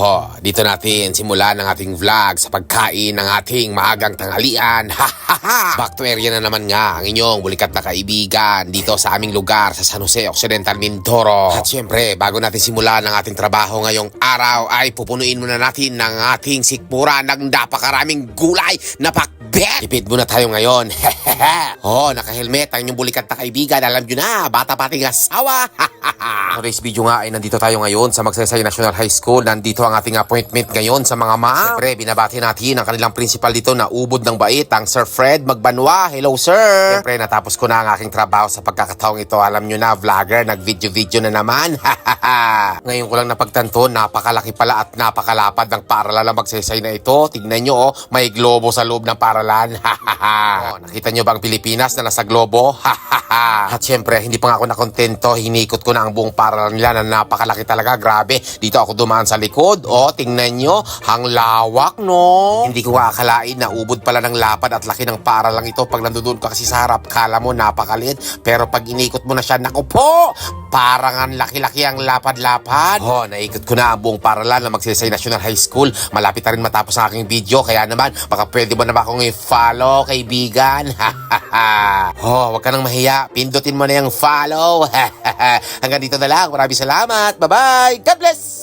Ho, dito natin simulan ang ating vlog sa pagkain ng ating maagang tanghalian. Ha ha ha! Back to area na naman nga ang inyong bulikat na kaibigan dito sa aming lugar sa San Jose Occidental Mindoro. At syempre, bago natin simulan ang ating trabaho ngayong araw ay pupunuin muna natin ng ating sikmura ng napakaraming gulay na pakbet. Ipid muna tayo ngayon. oh, naka-helmet ang inyong bulikat na kaibigan. Alam nyo na, bata pating asawa. Today's video nga ay nandito tayo ngayon sa Magsaysay National High School. Nandito ang ating appointment ngayon sa mga ma. Siyempre, binabati natin ang kanilang principal dito na ubod ng bait, ang Sir Fred Magbanwa. Hello, sir! Siyempre, natapos ko na ang aking trabaho sa pagkakataong ito. Alam nyo na, vlogger, nag-video-video na naman. ngayon ko lang napagtanto, napakalaki pala at napakalapad ng paaralan ng Magsaysay na ito. Tignan nyo, oh, may globo sa loob ng paaralan. oh, nakita nyo ba ang Pilipinas na nasa globo? At syempre, hindi pa nga ako nakontento. Hinikot ko na ang buong paaralan nila na napakalaki talaga. Grabe. Dito ako dumaan sa likod. O, tingnan nyo. Ang lawak, no? Hindi ko akalain na ubod pala ng lapad at laki ng paaralang ito. Pag nandoon ka kasi sa harap, kala mo napakaliit. Pero pag inikot mo na siya, naku po! Parang ang laki-laki ang lapad-lapad. Oh, naikot ko na ang buong paaralan na Magsaysay National High School. Malapit na rin matapos ang aking video. Kaya naman, baka pwede mo na ba akong i-follow, kaibigan? oh, wag ka nang mahiya. Pindutin mo na yung follow. Hanggang dito na lang. Maraming salamat. Bye-bye. God bless!